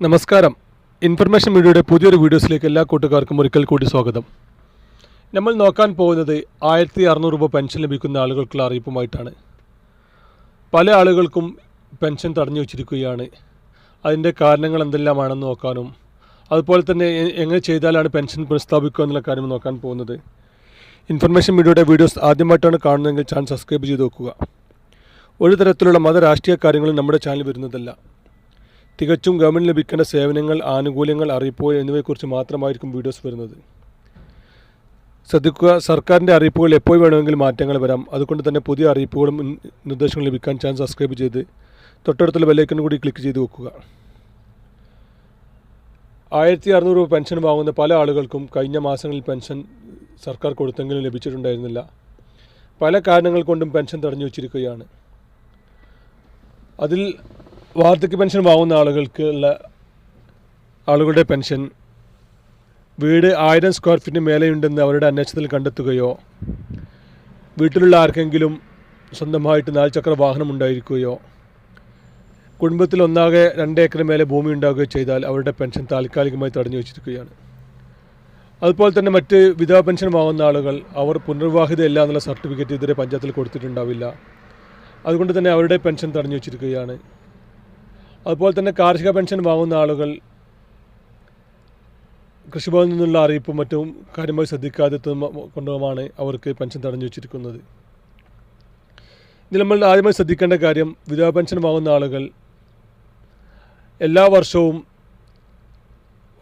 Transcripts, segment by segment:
നമസ്കാരം. ഇൻഫർമേഷൻ മീഡിയയുടെ പുതിയൊരു വീഡിയോസിലേക്ക് എല്ലാ കൂട്ടുകാർക്കും ഒരിക്കൽ കൂടി സ്വാഗതം. നമ്മൾ നോക്കാൻ പോകുന്നത് ആയിരത്തി അറുന്നൂറ് രൂപ പെൻഷൻ ലഭിക്കുന്ന ആളുകൾക്കുള്ള അറിയിപ്പുമായിട്ടാണ്. പല ആളുകൾക്കും പെൻഷൻ തടഞ്ഞു വച്ചിരിക്കുകയാണ്. അതിന്റെ കാരണങ്ങൾ എന്തെല്ലാമാണെന്ന് നോക്കാനും അതുപോലെ തന്നെ എങ്ങനെ ചെയ്താലാണ് പെൻഷൻ പുനഃസ്ഥാപിക്കുക എന്നുള്ള കാര്യം നോക്കാൻ പോകുന്നത്. ഇൻഫർമേഷൻ മീഡിയയുടെ വീഡിയോസ് ആദ്യമായിട്ടാണ് കാണുന്നതെങ്കിൽ ചാനൽ സബ്സ്ക്രൈബ് ചെയ്ത് നോക്കുക ഒരു തരത്തിലുള്ള മത രാഷ്ട്രീയ കാര്യങ്ങളും നമ്മുടെ ചാനൽ വരുന്നതല്ല. തികച്ചും ഗവൺമെന്റ് ലഭിക്കേണ്ട സേവനങ്ങൾ ആനുകൂല്യങ്ങൾ അറിയിപ്പുകൾ എന്നിവയെക്കുറിച്ച് മാത്രമായിരിക്കും വീഡിയോസ് വരുന്നത്. ശ്രദ്ധിക്കുക സർക്കാരിന്റെ അറിയിപ്പുകൾ എപ്പോൾ വേണമെങ്കിലും മാറ്റങ്ങൾ വരാം. അതുകൊണ്ട് തന്നെ പുതിയ അറിയിപ്പുകളും നിർദ്ദേശങ്ങളും ലഭിക്കാൻ ചാനൽ സബ്സ്ക്രൈബ് ചെയ്ത് തൊട്ടടുത്തുള്ള ബെല്ലൈക്കൺ കൂടി ക്ലിക്ക് ചെയ്ത് വെക്കുക. ആയിരത്തി അറുന്നൂറ് രൂപ പെൻഷൻ വാങ്ങുന്ന പല ആളുകൾക്കും കഴിഞ്ഞ മാസങ്ങളിൽ പെൻഷൻ സർക്കാർ കൊടുത്തെങ്കിലും ലഭിച്ചിട്ടുണ്ടായിരുന്നില്ല. പല കാരണങ്ങൾ കൊണ്ടും പെൻഷൻ തടഞ്ഞു വച്ചിരിക്കുകയാണ്. അതിൽ വാർദ്ധക്യ പെൻഷൻ വാങ്ങുന്ന ആളുകൾക്ക് ഉള്ള ആളുകളുടെ പെൻഷൻ. വീട് ആയിരം സ്ക്വയർ ഫീറ്റിന് മേലെയുണ്ടെന്ന് അവരുടെ അന്വേഷണത്തിൽ കണ്ടെത്തുകയോ വീട്ടിലുള്ള ആർക്കെങ്കിലും സ്വന്തമായിട്ട് നാൽചക്ര വാഹനം ഉണ്ടായിരിക്കുകയോ കുടുംബത്തിൽ ഒന്നാകെ രണ്ട് ഏക്കർ മേലെ ഭൂമി ഉണ്ടാവുകയോ ചെയ്താൽ അവരുടെ പെൻഷൻ താൽക്കാലികമായി തടഞ്ഞു വെച്ചിരിക്കുകയാണ്. അതുപോലെ തന്നെ മറ്റ് വിധവ പെൻഷൻ വാങ്ങുന്ന ആളുകൾ അവർ പുനർവിവാഹിതയല്ല എന്നുള്ള സർട്ടിഫിക്കറ്റ് ഇതുവരെ പഞ്ചായത്തിൽ കൊടുത്തിട്ടുണ്ടാവില്ല. അതുകൊണ്ട് തന്നെ അവരുടെ പെൻഷൻ തടഞ്ഞു വച്ചിരിക്കുകയാണ്. അതുപോലെ തന്നെ കാർഷിക പെൻഷൻ വാങ്ങുന്ന ആളുകൾ കൃഷിഭവനിൽ നിന്നുള്ള അറിയിപ്പും മറ്റും കാര്യമായി ശ്രദ്ധിക്കാതെ കൊണ്ടുമാണ് അവർക്ക് പെൻഷൻ തടഞ്ഞു വെച്ചിരിക്കുന്നത്. ഇതിൽ നമ്മൾ ആദ്യമായി ശ്രദ്ധിക്കേണ്ട കാര്യം വിധവ പെൻഷൻ വാങ്ങുന്ന ആളുകൾ എല്ലാ വർഷവും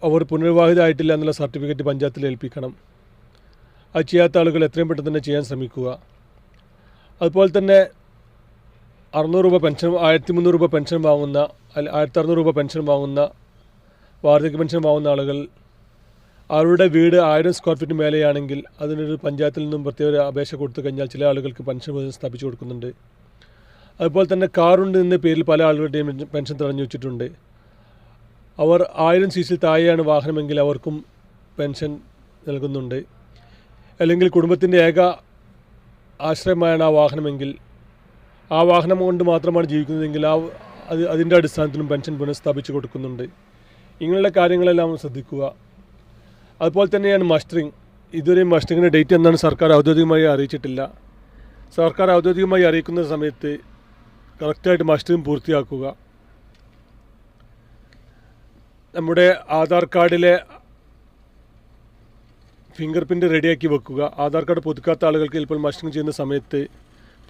അവർ പുനർവിവാഹിതമായിട്ടില്ല എന്നുള്ള സർട്ടിഫിക്കറ്റ് പഞ്ചായത്തിൽ ഏൽപ്പിക്കണം. അത് ചെയ്യാത്ത ആളുകൾ എത്രയും പെട്ടെന്ന് തന്നെ ചെയ്യാൻ ശ്രമിക്കുക. അതുപോലെ തന്നെ അറുന്നൂറ് രൂപ പെൻഷൻ ആയിരത്തി മുന്നൂറ് രൂപ പെൻഷൻ വാങ്ങുന്ന ആയിരത്തി അറുന്നൂറ് രൂപ പെൻഷൻ വാങ്ങുന്ന വാർദ്ധക്യ പെൻഷൻ വാങ്ങുന്ന ആളുകൾ അവരുടെ വീട് ആയിരം സ്ക്വയർ ഫീറ്റ് മേലെയാണെങ്കിൽ അതിനൊരു പഞ്ചായത്തിൽ നിന്നും പ്രത്യേക അപേക്ഷ കൊടുത്തു കഴിഞ്ഞാൽ ചില ആളുകൾക്ക് പെൻഷൻ സ്ഥാപിച്ചു കൊടുക്കുന്നുണ്ട്. അതുപോലെ തന്നെ കാറുണ്ട് എന്ന പേരിൽ പല ആളുകളുടെയും പെൻഷൻ തടഞ്ഞു വെച്ചിട്ടുണ്ട്. അവർ ആയിരം സി സിയിൽ താഴെയാണ് വാഹനമെങ്കിൽ അവർക്കും പെൻഷൻ നൽകുന്നുണ്ട്. അല്ലെങ്കിൽ കുടുംബത്തിന്റെ ഏക ആശ്രയമായാണ് ആ വാഹനമെങ്കിൽ ആ വാഹനം കൊണ്ട് മാത്രമാണ് ജീവിക്കുന്നതെങ്കിൽ ആ അത് അതിന്റെ അടിസ്ഥാനത്തിലും പെൻഷൻ പുനഃസ്ഥാപിച്ചു കൊടുക്കുന്നുണ്ട്. ഇങ്ങനെയുള്ള കാര്യങ്ങളെല്ലാം ശ്രദ്ധിക്കുക. അതുപോലെ തന്നെയാണ് മസ്റ്ററിങ്. ഇതുവരെ മസ്റ്ററിങ്ങിന്റെ ഡേറ്റ് എന്നാണ് സർക്കാർ ഔദ്യോഗികമായി അറിയിച്ചിട്ടില്ല. സർക്കാർ ഔദ്യോഗികമായി അറിയിക്കുന്ന സമയത്ത് കറക്റ്റായിട്ട് മസ്റ്ററിങ് പൂർത്തിയാക്കുക. നമ്മുടെ ആധാർ കാർഡിലെ ഫിംഗർ പ്രിന്റ് റെഡിയാക്കി വെക്കുക. ആധാർ കാർഡ് പുതുക്കാത്ത ആളുകൾക്ക് ചിലപ്പോൾ മസ്റ്ററിങ് ചെയ്യുന്ന സമയത്ത്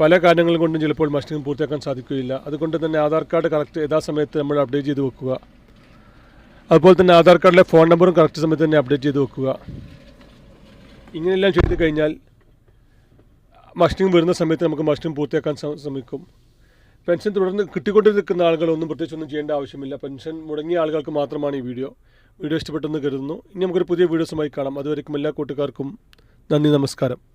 പല കാരണങ്ങൾ കൊണ്ടും ചിലപ്പോൾ മസ്റ്റിങ് പൂർത്തിയാക്കാൻ സാധിക്കുകയില്ല. അതുകൊണ്ട് തന്നെ ആധാർ കാർഡ് കറക്റ്റ് യഥാസമയത്ത് നമ്മൾ അപ്ഡേറ്റ് ചെയ്ത് വെക്കുക. അതുപോലെ തന്നെ ആധാർ കാർഡിലെ ഫോൺ നമ്പറും കറക്റ്റ് സമയത്ത് തന്നെ അപ്ഡേറ്റ് ചെയ്ത് വെക്കുക. ഇങ്ങനെയെല്ലാം ചെയ്ത് കഴിഞ്ഞാൽ മസ്റ്റിങ് വരുന്ന സമയത്ത് നമുക്ക് മസ്റ്റിങ് പൂർത്തിയാക്കാൻ ശ്ര- ശ്രമിക്കും. പെൻഷൻ തുടർന്ന് കിട്ടിക്കൊണ്ടിരിക്കുന്ന ആളുകളൊന്നും പ്രത്യേകിച്ച് ഒന്നും ചെയ്യേണ്ട ആവശ്യമില്ല. പെൻഷൻ മുടങ്ങിയ ആളുകൾക്ക് മാത്രമാണ് ഈ വീഡിയോ. വീഡിയോ ഇഷ്ടപ്പെട്ടെന്ന് കരുതുന്നു. ഇനി നമുക്കൊരു പുതിയ വീഡിയോസുമായി കാണാം. അതുവരേക്കും എല്ലാ കൂട്ടുകാർക്കും നന്ദി നമസ്കാരം.